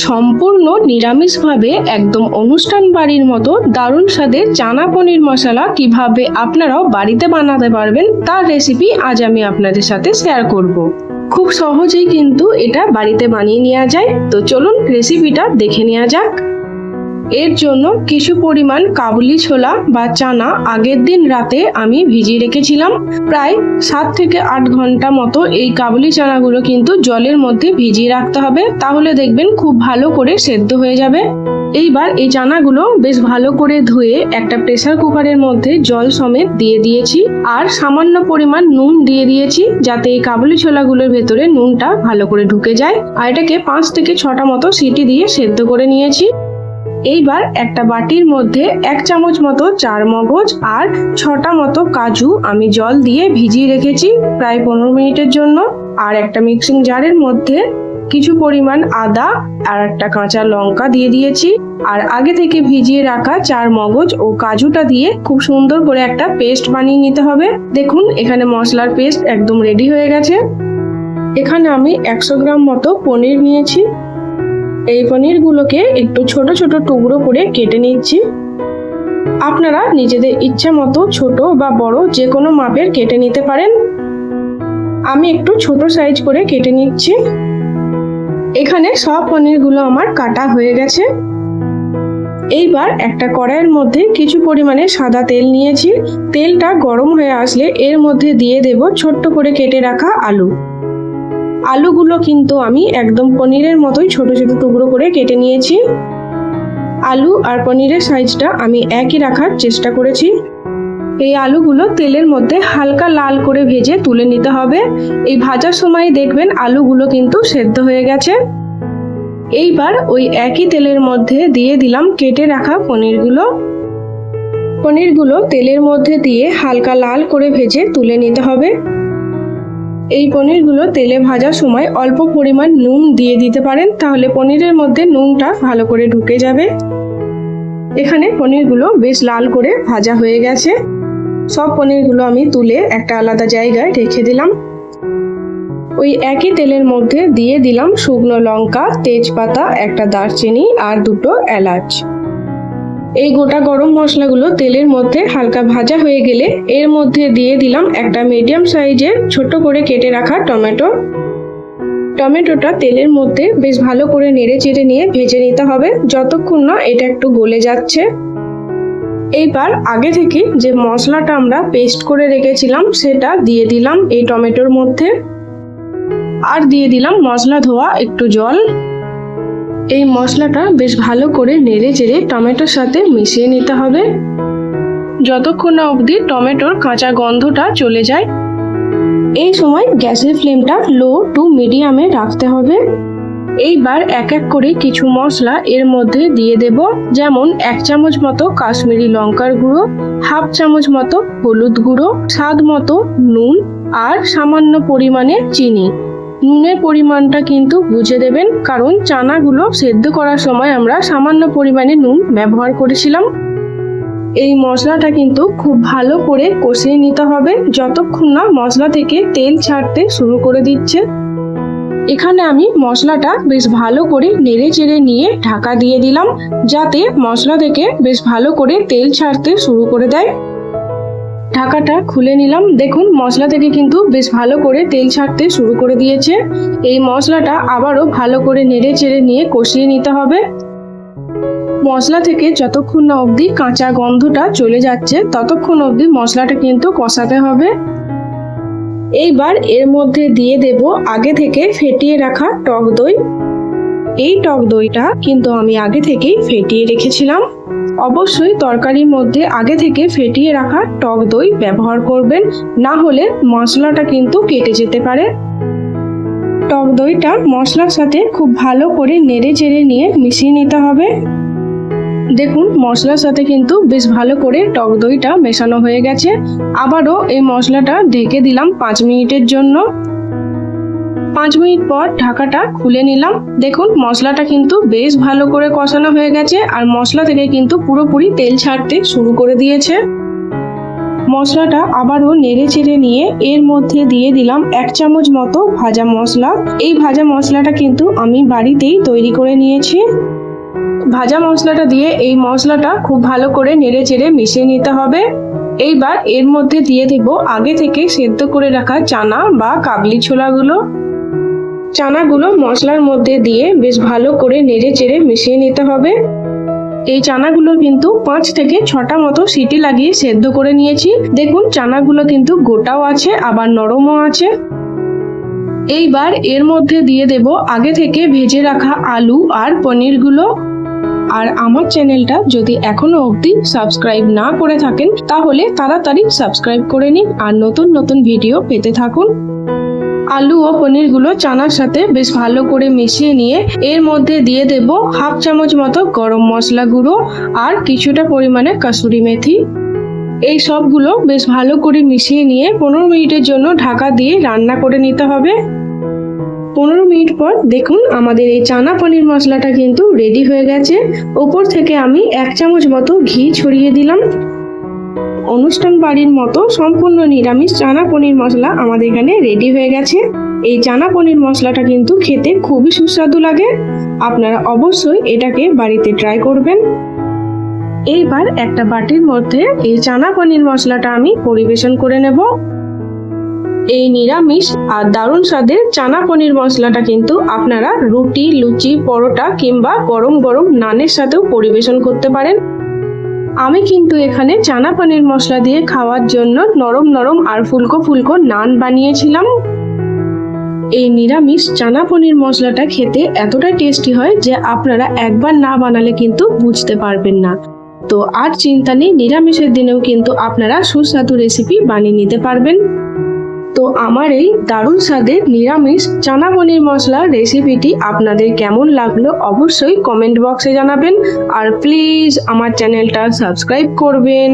সম্পূর্ণ নিরামিষভাবে একদম অনুষ্ঠান বাড়ির মতো দারুণ স্বাদের চানা পনির মশলা কীভাবে আপনারাও বাড়িতে বানাতে পারবেন তার রেসিপি আজ আমি আপনাদের সাথে শেয়ার করব। খুব সহজেই কিন্তু এটা বাড়িতে বানিয়ে নেওয়া যায় তো চলুন রেসিপিটা দেখে নেওয়া যাক এর জন্য কিছু পরিমাণ কাবুলি ছোলা বা চানা আগের দিন রাতে আমি ভিজিয়ে রেখেছিলাম। প্রায় সাত থেকে আট ঘণ্টা মতো এই কাবুলি চানাগুলো কিন্তু জলের মধ্যে ভিজিয়ে রাখতে হবে। তাহলে দেখবেন খুব ভালো করে সেদ্ধ হয়ে যাবে। এইবার এই চানাগুলো বেশ ভালো করে ধুয়ে একটা প্রেসার কুকারের মধ্যে জল সমেত দিয়ে দিয়েছি। আর সামান্য পরিমাণ নুন দিয়ে দিয়েছি যাতে এই কাবুলি ছোলাগুলোর ভেতরে নুনটা ভালো করে ঢুকে যায়। আর এটাকে পাঁচ থেকে ছটা মতো সিটি দিয়ে সেদ্ধ করে নিয়েছি। এইবার একটা বাটির মধ্যে এক চামচ মতো চার মগজ আর ছটা মতো কাজু আমি জল দিয়ে ভিজিয়ে রেখেছি প্রায় পনেরো মিনিটের জন্য। আর একটা মিক্সিং জারের মধ্যে কিছু পরিমাণ আদা আর একটা কাঁচা লঙ্কা দিয়ে দিয়েছি। আর আগে থেকে ভিজিয়ে রাখা চার মগজ ও কাজুটা দিয়ে খুব সুন্দর করে একটা পেস্ট বানিয়ে নিতে হবে। দেখুন, এখানে মশলার পেস্ট একদম রেডি হয়ে গেছে। এখানে আমি একশো গ্রাম মতো পনির নিয়েছি। এই পনিরগুলোকে একটু ছোট ছোট টুকরো করে কেটে নিচ্ছি। আপনারা নিজেদের ইচ্ছা মতো ছোট বা বড় যে কোনো মাপের কেটে নিতে পারেন। আমি একটু ছোট সাইজ করে কেটে নিচ্ছি। এখানে সব পনিরগুলো আমার কাটা হয়ে গেছে। এইবার একটা কড়াইয়ের মধ্যে কিছু পরিমাণে সাদা তেল নিয়েছি। তেলটা গরম হয়ে আসলে এর মধ্যে দিয়ে দেব ছোট্ট করে কেটে রাখা আলু। আলুগুলো কিন্তু আমি একদম পনিরের মতোই ছোট ছোট টুকরো করে কেটে নিয়েছি। আলু আর পনিরের সাইজটা আমি একই রাখার চেষ্টা করেছি। এই আলুগুলো তেলের মধ্যে হালকা লাল করে ভেজে তুলে নিতে হবে। এই ভাজার সময় দেখবেন আলুগুলো কিন্তু সেদ্ধ হয়ে গেছে। এইবার ওই একই তেলের মধ্যে দিয়ে দিলাম কেটে রাখা পনিরগুলো। পনিরগুলো তেলের মধ্যে দিয়ে হালকা লাল করে ভেজে তুলে নিতে হবে। এই পনিরগুলো তেলে ভাজার সময় অল্প পরিমাণ নুন দিয়ে দিতে পারেন, তাহলে পনিরের মধ্যে নুনটা ভালো করে ঢুকে যাবে। এখানে পনিরগুলো বেশ লাল করে ভাজা হয়ে গেছে। সব পনিরগুলো আমি তুলে একটা আলাদা জায়গায় রেখে দিলাম। ওই একই তেলের মধ্যে দিয়ে দিলাম শুকনো লঙ্কা, তেজপাতা, একটা দারচিনি আর দুটো এলাচ। এই গোটা গরম মশলাগুলো তেলের মধ্যে হালকা ভাজা হয়ে গেলে এর মধ্যে দিয়ে দিলাম একটা মিডিয়াম সাইজের ছোট করে কেটে রাখা টমেটো। টমেটোটা তেলের মধ্যে বেশ ভালো করে নেড়ে চেড়ে নিয়ে ভেজে নিতে হবে, যতক্ষণ না এটা একটু গলে যাচ্ছে। এইবার আগে থেকে যে মশলাটা আমরা পেস্ট করে রেখেছিলাম, সেটা দিয়ে দিলাম এই টমেটোর মধ্যে। আর দিয়ে দিলাম মশলা ধোয়া একটু জল। এই মশলাটা বেশ ভালো করে নেড়ে চেড়ে টমেটোর সাথে মিশিয়ে নিতে হবে। যতক্ষণ না অবধি টমেটোর কাঁচা গন্ধটা চলে যায়, এই সময় গ্যাসের ফ্লেমটা লো টু মিডিয়ামে রাখতে হবে। এইবার এক এক করে কিছু মশলা এর মধ্যে দিয়ে দেব, যেমন এক চামচ মতো কাশ্মীরি লঙ্কার গুঁড়ো, হাফ চামচ মতো হলুদ গুঁড়ো, স্বাদ মতো নুন আর সামান্য পরিমাণে চিনি। নুনের পরিমাণটা কিন্তু বুঝে দেবেন, কারণ চানাগুলো সেদ্ধ করার সময় আমরা সামান্য পরিমাণে নুন ব্যবহার করেছিলাম। এই মশলাটা কিন্তু খুব ভালো করে কষিয়ে নিতে হবে, যতক্ষণ না মশলা থেকে তেল ছাড়তে শুরু করে দিচ্ছে। এখানে আমি মশলাটা বেশ ভালো করে নেড়ে চেড়ে নিয়ে ঢাকা দিয়ে দিলাম, যাতে মশলা থেকে বেশ ভালো করে তেল ছাড়তে শুরু করে দেয়। ঢাকাটা খুলে নিলাম। দেখুন, মশলা থেকে কিন্তু বেশ ভালো করে তেল ছাড়তে শুরু করে দিয়েছে। এই মশলাটা আবারও ভালো করে নেড়ে চেড়ে নিয়ে কষিয়ে নিতে হবে। মশলা থেকে যতক্ষণ না অবধি কাঁচা গন্ধটা চলে যাচ্ছে, ততক্ষণ অবধি মশলাটা কিন্তু কষাতে হবে। এইবার এর মধ্যে দিয়ে দেব আগে থেকে ফেটিয়ে রাখা টক দই। এই টক দইটা কিন্তু আমি আগে থেকেই ফেটিয়ে রেখেছিলাম। অবশ্যই তরকারির মধ্যে আগে থেকে ফেটিয়ে রাখা টক দই ব্যবহার করবেন, না হলে মশলাটা কিন্তু কেটে যেতে পারে। টক দইটা মশলার সাথে খুব ভালো করে নেড়ে চেড়ে নিয়ে মিশিয়ে নিতে হবে। দেখুন, মশলার সাথে কিন্তু বেশ ভালো করে টক দইটা মেশানো হয়ে গেছে। আবারও এই মশলাটা ঢেকে দিলাম পাঁচ মিনিটের জন্য। পাঁচ মিনিট পর ঢাকাটা খুলে নিলাম। দেখুন, মশলাটা কিন্তু বেশ ভালো করে কষানো হয়ে গেছে আর মশলা থেকে কিন্তু পুরোপুরি তেল ছাড়তে শুরু করে দিয়েছে। মশলাটা আবারও নেড়ে চেড়ে নিয়ে এর মধ্যে দিয়ে দিলাম এক চামচ মতো ভাজা মশলা। এই ভাজা মশলাটা কিন্তু আমি বাড়িতেই তৈরি করে নিয়েছি। ভাজা মশলাটা দিয়ে এই মশলাটা খুব ভালো করে নেড়ে চেড়ে মিশিয়ে নিতে হবে। এইবার এর মধ্যে দিয়ে দেব আগে থেকে সেদ্ধ করে রাখা চানা বা কাবলি ছোলাগুলো। চানাগুলো মশলার মধ্যে দিয়ে বেশ ভালো করে নেড়ে চেড়ে মিশিয়ে নিতে হবে। এই চানাগুলো কিন্তু পাঁচ থেকে ছটা মতো সিটি লাগিয়ে সেদ্ধ করে নিয়েছি। দেখুন, চানাগুলো কিন্তু গোটাও আছে, আবার নরমও আছে। এইবার এর মধ্যে দিয়ে দেব আগে থেকে ভেজে রাখা আলু আর পনিরগুলো। আর আমার চ্যানেলটা যদি এখনও অবধি সাবস্ক্রাইব না করে থাকেন, তাহলে তাড়াতাড়ি সাবস্ক্রাইব করে নিন আর নতুন নতুন ভিডিও পেতে থাকুন। আলু ও পনিরগুলো চানার সাথে বেশ ভালো করে মিশিয়ে নিয়ে এর মধ্যে দিয়ে দেব হাফ চামচ মতো গরম মশলা গুঁড়ো আর কিছুটা পরিমাণে কাসুরি মেথি। এই সবগুলো বেশ ভালো করে মিশিয়ে নিয়ে পনেরো মিনিটের জন্য ঢাকা দিয়ে রান্না করে নিতে হবে। পনেরো মিনিট পর দেখুন আমাদের এই চানা পনির মশলাটা কিন্তু রেডি হয়ে গেছে। ওপর থেকে আমি এক চামচ মতো ঘি ছড়িয়ে দিলাম। অনুষ্ঠান বাড়ির মতো সম্পূর্ণ নিরামিষ চানা পনির মশলা আমাদের এখানে রেডি হয়ে গেছে। এই চানা পনির মশলাটা কিন্তু খেতে খুবই সুস্বাদু লাগে। আপনারা অবশ্যই এটাকে বাড়িতে ট্রাই করবেন। এইবার একটা বাটির মধ্যে এই চানা পনির মশলাটা আমি পরিবেশন করে নেব। এই নিরামিষ আর দারুণ স্বাদের চানা পনির মশলাটা কিন্তু আপনারা রুটি, লুচি, পরোটা কিংবা গরম গরম নানের সাথেও পরিবেশন করতে পারেন। আমি কিন্তু এখানে চানা পানির মশলা দিয়ে খাওয়ার জন্য নরম নরম আর ফুলকো ফুলকো নান বানিয়েছিলাম। এই নিরামিষ চানা পনির মশলাটা খেতে এতটা টেস্টি হয় যে আপনারা একবার না বানালে কিন্তু বুঝতে পারবেন না। তো আর চিন্তা নেই, নিরামিষের দিনেও কিন্তু আপনারা সুস্বাদু রেসিপি বানিয়ে নিতে পারবেন। তো আমার এই দারুণ স্বাদের নিরামিষ চানা পনির মশলা রেসিপিটি আপনাদের কেমন লাগল অবশ্যই কমেন্ট বক্সে জানাবেন। আর প্লিজ আমার চ্যানেলটা সাবস্ক্রাইব করবেন।